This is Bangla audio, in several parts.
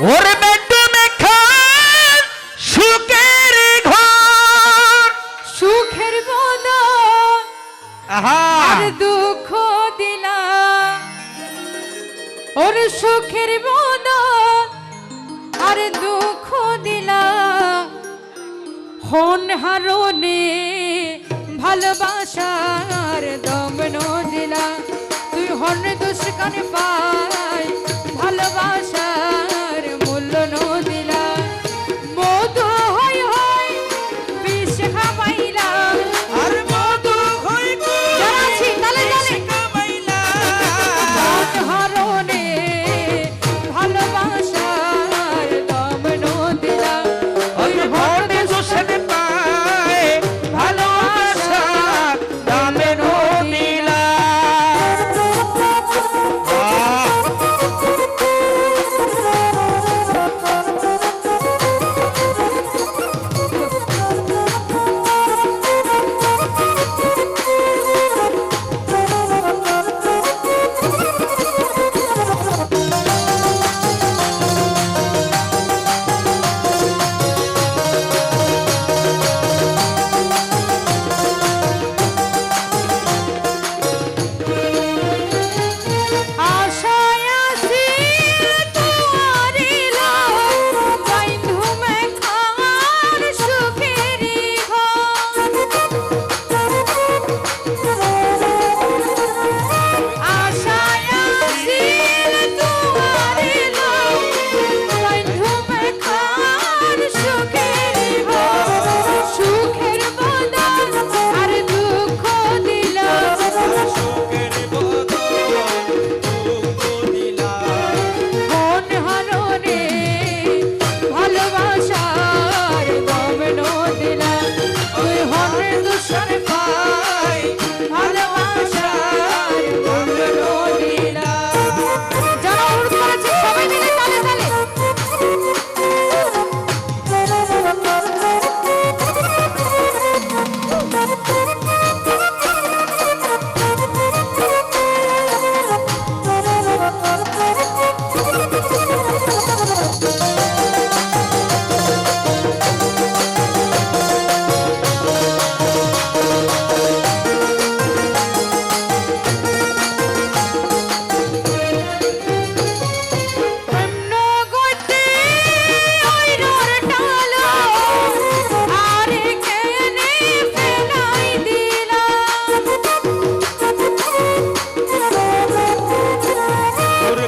ওর বেডরুমে খান সুখের ঘর। সুখের বদল আর দুঃখ দিলা। ওর সুখের বদল আর দুঃখ দিলা। হন হারনে ভালোবাসার দমন দিলা তুই হন দুষ্কান ভালোবাসা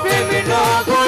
baby dog.